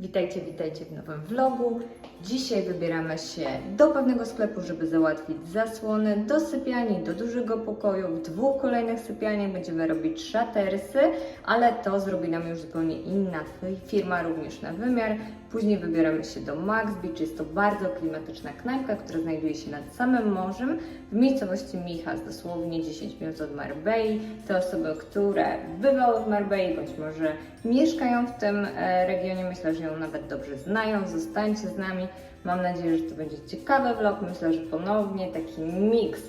Witajcie, witajcie w nowym vlogu. Dzisiaj wybieramy się do pewnego sklepu, żeby załatwić zasłony do sypialni, do dużego pokoju. W dwóch kolejnych sypialniach będziemy robić szatersy, ale to zrobi nam już zupełnie inna firma, również na wymiar. Później wybieramy się do Max Beach. Jest to bardzo klimatyczna knajpka, która znajduje się nad samym morzem w miejscowości Michas, dosłownie 10 minut od Marbei. Te osoby, które bywały w Marbei, bądź może mieszkają w tym e, regionie, myślę, że ją nawet dobrze znają. Zostańcie z nami. Mam nadzieję, że to będzie ciekawy vlog. Myślę, że ponownie taki miks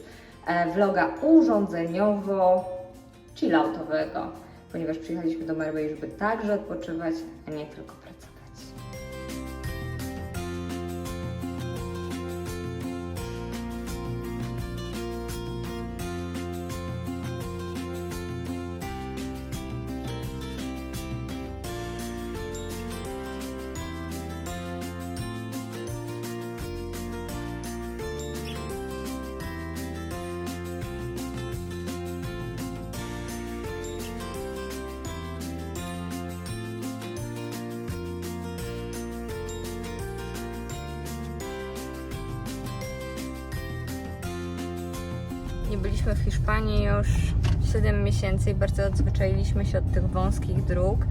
e, vloga urządzeniowo-chilloutowego, ponieważ przyjechaliśmy do Marbei, żeby także odpoczywać, a nie tylko Nie byliśmy w Hiszpanii już 7 miesięcy i bardzo odzwyczailiśmy się od tych wąskich dróg.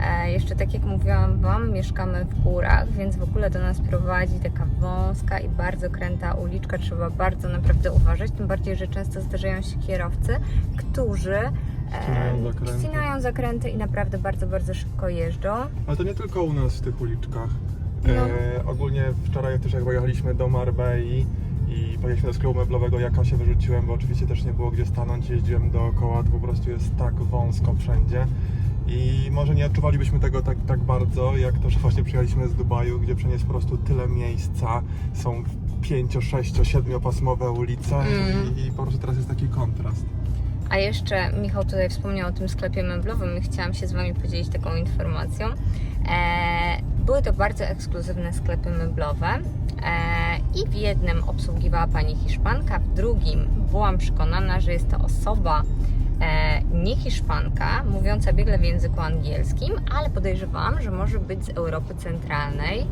E, jeszcze tak jak mówiłam Wam, mieszkamy w górach, więc w ogóle do nas prowadzi taka wąska i bardzo kręta uliczka. Trzeba bardzo naprawdę uważać, tym bardziej, że często zdarzają się kierowcy, którzy e, Ścinają zakręty. ścinają zakręty i naprawdę bardzo, bardzo szybko jeżdżą. Ale to nie tylko u nas w tych uliczkach. No. E, ogólnie wczoraj też jak pojechaliśmy do Marbei i pojechaliśmy do sklepu meblowego, ja się wyrzuciłem, bo oczywiście też nie było gdzie stanąć, jeździłem dookoła, to po prostu jest tak wąsko wszędzie. I może nie odczuwalibyśmy tego tak, tak bardzo, jak to, że właśnie przyjechaliśmy z Dubaju, gdzie jest po prostu tyle miejsca, są 5, 6, 7 pasmowe ulice Mm. i, i po prostu teraz jest taki kontrast. A jeszcze Michał tutaj wspomniał o tym sklepie meblowym i chciałam się z Wami podzielić taką informacją. E, były to bardzo ekskluzywne sklepy meblowe e, i w jednym obsługiwała Pani Hiszpanka, w drugim byłam przekonana, że jest to osoba e, nie Hiszpanka, mówiąca biegle w języku angielskim, ale podejrzewałam, że może być z Europy Centralnej.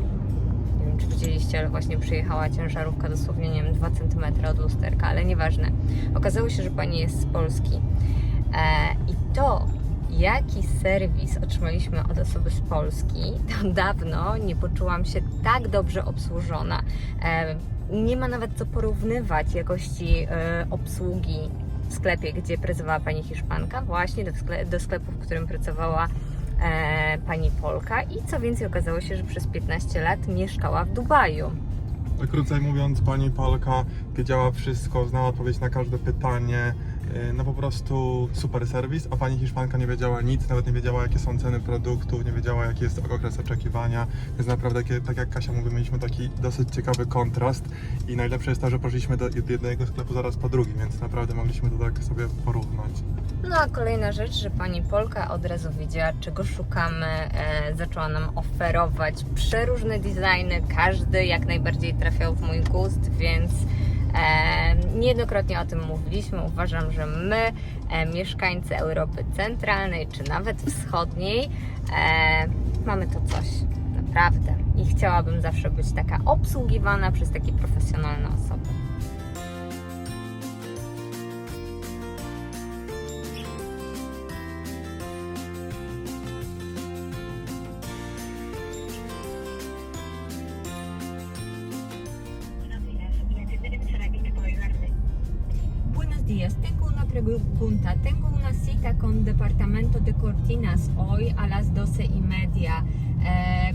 Nie wiem, czy widzieliście, ale właśnie przyjechała ciężarówka dosłownie, nie wiem, 2 cm od lusterka, ale nieważne. Okazało się, że pani jest z Polski. E, I to, jaki serwis otrzymaliśmy od osoby z Polski, to dawno nie poczułam się tak dobrze obsłużona. E, nie ma nawet co porównywać jakości e, obsługi w sklepie, gdzie pracowała pani Hiszpanka, właśnie do, skle- do sklepu, w którym pracowała e, pani Polka. I co więcej, okazało się, że przez 15 lat mieszkała w Dubaju. Tak krócej mówiąc, pani Polka wiedziała wszystko, znała odpowiedź na każde pytanie. Yy, No po prostu super serwis, a pani Hiszpanka nie wiedziała nic, nawet nie wiedziała jakie są ceny produktów, nie wiedziała jaki jest okres oczekiwania. Więc naprawdę, tak jak Kasia mówi, mieliśmy taki dosyć ciekawy kontrast i najlepsze jest to, że poszliśmy do jednego sklepu zaraz po drugim, więc naprawdę mogliśmy to tak sobie porównać. No a kolejna rzecz, że pani Polka od razu wiedziała, czego szukamy, e, zaczęła nam oferować przeróżne designy, każdy jak najbardziej trafiał w mój gust, więc e, niejednokrotnie o tym mówiliśmy. Uważam, że my, e, mieszkańcy Europy Centralnej czy nawet Wschodniej, e, mamy to coś. Naprawdę. I chciałabym zawsze być taka obsługiwana przez takie profesjonalne osoby. Días, tengo una pregunta. Tengo una cita con Departamento de Cortinas hoy a las doce y media, eh,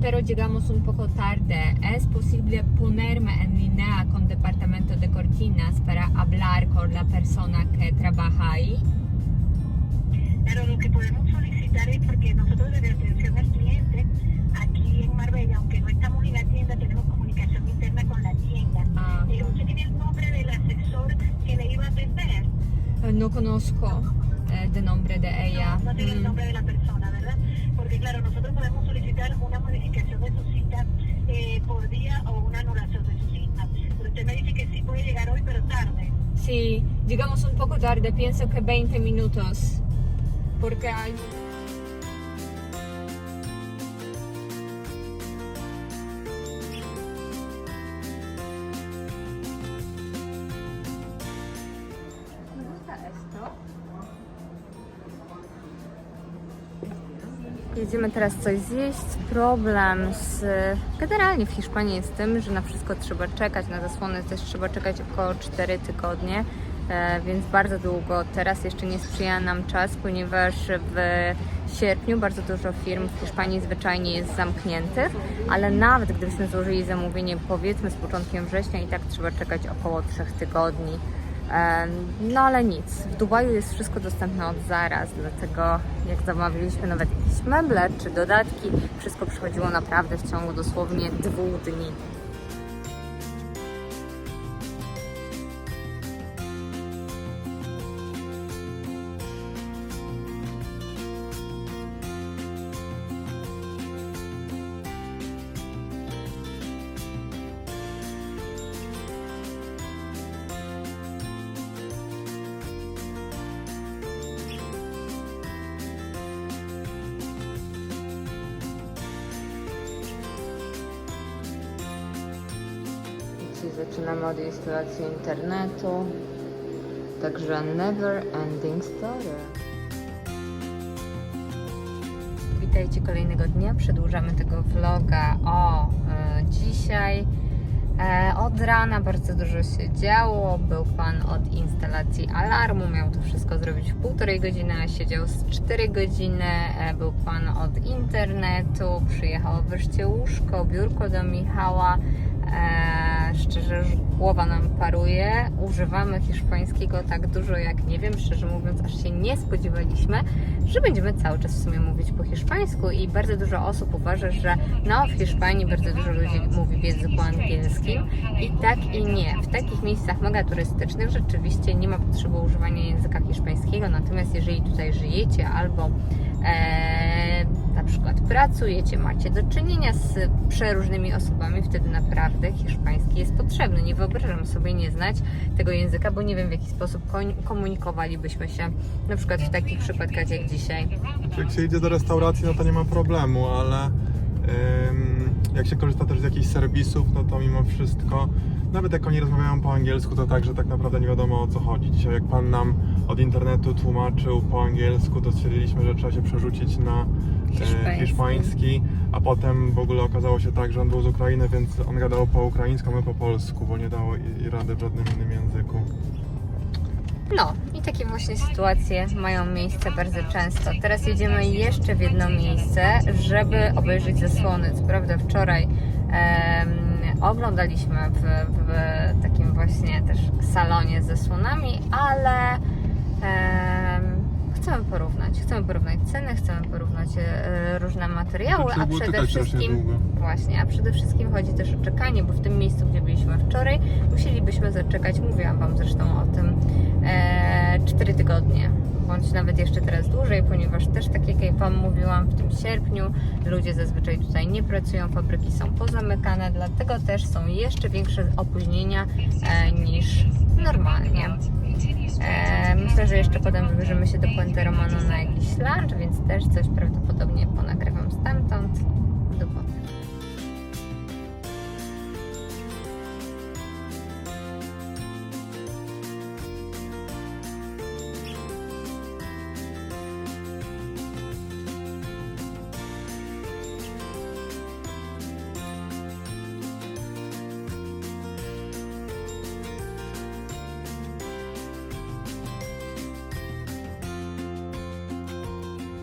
pero llegamos un poco tarde. ¿Es posible ponerme en línea con Departamento de Cortinas para hablar con la persona que trabaja ahí? Claro, lo que podemos solicitar es porque nosotros conozco eh, el nombre de ella. No, no tiene el nombre de la persona, ¿verdad? Porque claro, nosotros podemos solicitar una modificación de su cita eh, por día o una anulación de su cita. Pero usted me dice que sí puede llegar hoy, pero tarde. Sí, llegamos un poco tarde, pienso que 20 minutos, porque hay... jedziemy teraz coś zjeść. Problem z generalnie w Hiszpanii jest tym, że na wszystko trzeba czekać, na zasłony też trzeba czekać około 4 tygodnie, e, więc bardzo długo. Teraz jeszcze nie sprzyja nam czas, ponieważ w sierpniu bardzo dużo firm w Hiszpanii zwyczajnie jest zamkniętych, ale nawet gdybyśmy złożyli zamówienie powiedzmy z początkiem września i tak trzeba czekać około 3 tygodni. No ale nic, w Dubaju jest wszystko dostępne od zaraz, dlatego jak zamawialiśmy nawet jakieś meble czy dodatki, wszystko przychodziło naprawdę w ciągu dosłownie dwóch dni. Zaczynamy od instalacji internetu, także never ending story. Witajcie kolejnego dnia. Przedłużamy tego vloga o e, dzisiaj. E, od rana bardzo dużo się działo. Był pan od instalacji alarmu, miał to wszystko zrobić w półtorej godziny, a siedział z 4 godziny. E, był pan od internetu, przyjechało wreszcie łóżko, biurko do Michała. E, szczerze, głowa nam paruje. Używamy hiszpańskiego tak dużo, jak nie wiem, szczerze mówiąc, aż się nie spodziewaliśmy, że będziemy cały czas w sumie mówić po hiszpańsku i bardzo dużo osób uważa, że no w Hiszpanii bardzo dużo ludzi mówi w języku angielskim i tak i nie. W takich miejscach mega turystycznych rzeczywiście nie ma potrzeby używania języka hiszpańskiego, natomiast jeżeli tutaj żyjecie albo na przykład pracujecie, macie do czynienia z przeróżnymi osobami, wtedy naprawdę hiszpański jest potrzebny. Nie wyobrażam sobie nie znać tego języka, bo nie wiem w jaki sposób komunikowalibyśmy się na przykład w takich przypadkach jak dzisiaj. Jak się idzie do restauracji, no to nie ma problemu, ale jak się korzysta też z jakichś serwisów, no to mimo wszystko, nawet jak oni rozmawiają po angielsku, to tak, że tak naprawdę nie wiadomo o co chodzi. Dzisiaj jak Pan nam od internetu tłumaczył po angielsku, to stwierdziliśmy, że trzeba się przerzucić na e, Hiszpański. hiszpański, a potem w ogóle okazało się tak, że on był z Ukrainy, więc on gadał po ukraińsku, my po polsku, bo nie dało i rady w żadnym innym języku. No i takie właśnie sytuacje mają miejsce bardzo często. Teraz jedziemy jeszcze w jedno miejsce, żeby obejrzeć zasłony. Co prawda wczoraj em, oglądaliśmy w, w takim właśnie też salonie z zasłonami, ale em, chcemy porównać. Chcemy porównać ceny, chcemy porównać e, różne materiały, trzeba a przede wszystkim. Właśnie, a przede wszystkim chodzi też o czekanie, bo w tym miejscu, gdzie byliśmy wczoraj, musielibyśmy zaczekać, mówiłam Wam zresztą o tym, e, 4 tygodnie, bądź nawet jeszcze teraz dłużej, ponieważ też tak jak Wam mówiłam, w tym sierpniu ludzie zazwyczaj tutaj nie pracują, fabryki są pozamykane, dlatego też są jeszcze większe opóźnienia e, niż normalnie. E, myślę, że jeszcze potem wybierzemy się do Puente Romano na jakiś lunch, więc też coś prawdopodobnie ponagrywam stamtąd.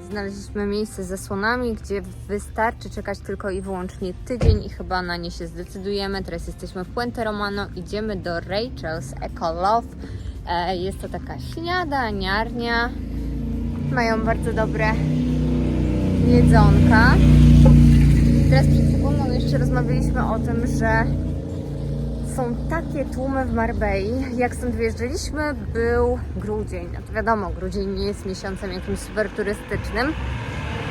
Znaleźliśmy miejsce z zasłonami, gdzie wystarczy czekać tylko i wyłącznie tydzień i chyba na nie się zdecydujemy. Teraz jesteśmy w Puente Romano, idziemy do Rachel's Eco Love. Jest to taka śniadaniarnia. Mają bardzo dobre jedzonka. Teraz przed sekundą jeszcze rozmawialiśmy o tym, że są takie tłumy w Marbei. Jak stąd wyjeżdżaliśmy, był grudzień. No to wiadomo, grudzień nie jest miesiącem jakimś super turystycznym.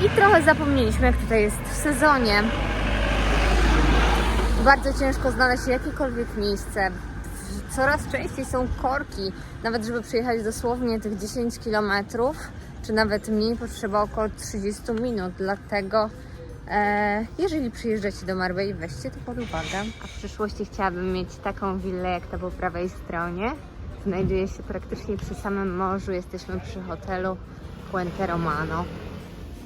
I trochę zapomnieliśmy, jak tutaj jest w sezonie. Bardzo ciężko znaleźć jakiekolwiek miejsce. Coraz częściej są korki. Nawet żeby przejechać dosłownie tych 10 km, czy nawet mniej, potrzeba około 30 minut. Dlatego jeżeli przyjeżdżacie do Marbei, weźcie to pod uwagę. A w przyszłości chciałabym mieć taką willę jak ta po prawej stronie. Znajduje się praktycznie przy samym morzu. Jesteśmy przy hotelu Puente Romano.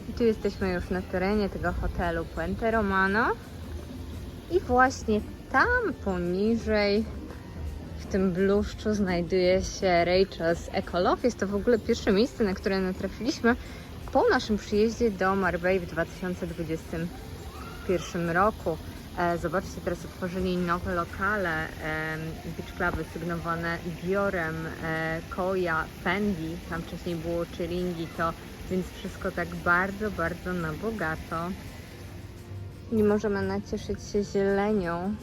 I tu jesteśmy już na terenie tego hotelu Puente Romano. I właśnie tam poniżej, w tym bluszczu, znajduje się Rachel's Ecolof. Jest to w ogóle pierwsze miejsce, na które natrafiliśmy po naszym przyjeździe do Marbella w 2021 roku. E, Zobaczcie, teraz otworzyli nowe lokale, beach cluby sygnowane Diorem, e, Koja, Fendi, tam wcześniej było Chiringi, to więc wszystko tak bardzo, bardzo na bogato. Nie możemy nacieszyć się zielenią,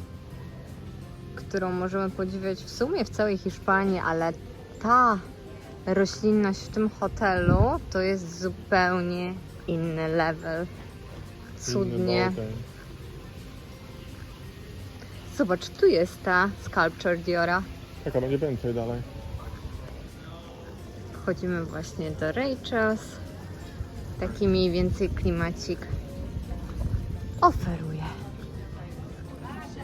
którą możemy podziwiać w sumie w całej Hiszpanii, ale ta roślinność w tym hotelu to jest zupełnie inny level. Cudnie. Zobacz, tu jest ta sculpture Diora. Tak, a będzie więcej dalej. Wchodzimy właśnie do Rachel's. Taki mniej więcej klimacik oferuje.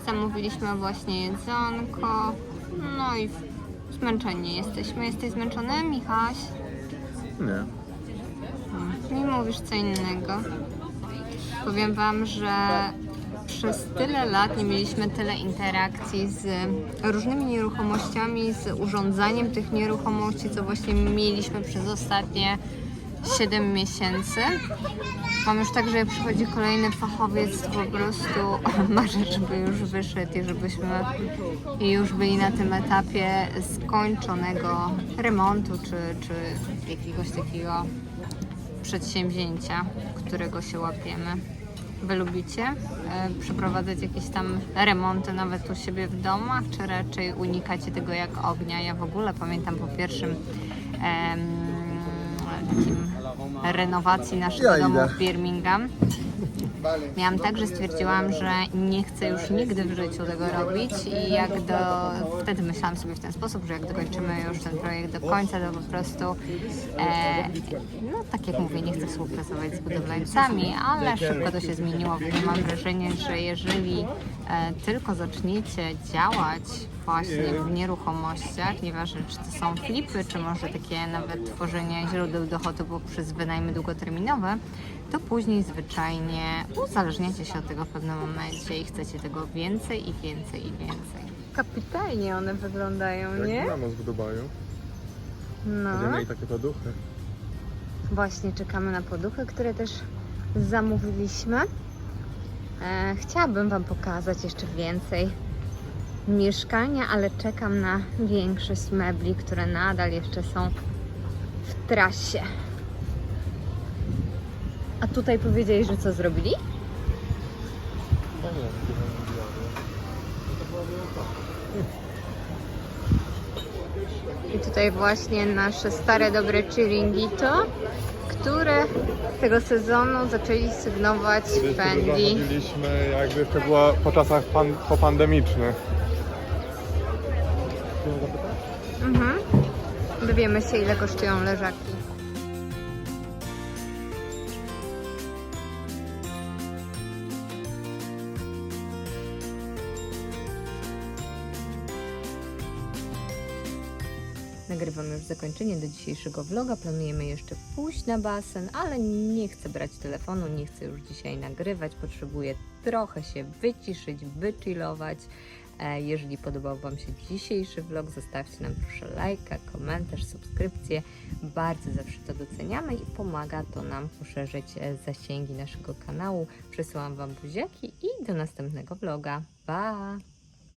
Zamówiliśmy właśnie jedzonko. No i zmęczeni jesteśmy. Jesteś zmęczony, Michaś? Nie. Mi mówisz co innego. Powiem Wam, że przez tyle lat nie mieliśmy tyle interakcji z różnymi nieruchomościami, z urządzaniem tych nieruchomości, co właśnie mieliśmy przez ostatnie 7 miesięcy. Mam już tak, że przychodzi kolejny fachowiec, po prostu marzę, żeby już wyszedł i żebyśmy już byli na tym etapie skończonego remontu, czy, czy jakiegoś takiego przedsięwzięcia, którego się łapiemy. Wy lubicie e, przeprowadzać jakieś tam remonty nawet u siebie w domach, czy raczej unikacie tego jak ognia? Ja w ogóle pamiętam po pierwszym em, takim renowacji naszego Ja domu idę. w Birmingham. Miałam tak, że stwierdziłam, że nie chcę już nigdy w życiu tego robić i jak do... Wtedy myślałam sobie w ten sposób, że jak dokończymy już ten projekt do końca, to po prostu e, no tak jak mówię, nie chcę współpracować z budowlańcami, ale szybko to się zmieniło, bo mam wrażenie, że jeżeli e, tylko zaczniecie działać właśnie w nieruchomościach, nieważne czy to są flipy, czy może takie nawet tworzenie źródeł dochodu poprzez wynajmy długoterminowe, to później zwyczajnie uzależniacie się od tego w pewnym momencie i chcecie tego więcej i więcej i więcej. Kapitalnie one wyglądają, nie? Jak u nas w Dubaju. No. Będziemy mieli takie poduchy. Właśnie czekamy na poduchy, które też zamówiliśmy. E, chciałabym Wam pokazać jeszcze więcej mieszkania, ale czekam na większość mebli, które nadal jeszcze są w trasie. A tutaj powiedzieli, że co zrobili? No nie, to to. I tutaj właśnie nasze stare, dobre Chiringuito, które tego sezonu zaczęli sygnować tu Fendi. zachodziliśmy jakby jeszcze było po czasach pan, popandemicznych. Mhm. Dowiemy się, ile kosztują leżaki. Nagrywam już zakończenie do dzisiejszego vloga. Planujemy jeszcze pójść na basen, ale nie chcę brać telefonu, nie chcę już dzisiaj nagrywać. Potrzebuję trochę się wyciszyć, wychillować. E, Jeżeli podobał Wam się dzisiejszy vlog, zostawcie nam proszę lajka, komentarz, subskrypcję. Bardzo zawsze to doceniamy i pomaga to nam poszerzyć e, zasięgi naszego kanału. Przesyłam Wam buziaki i do następnego vloga. Pa!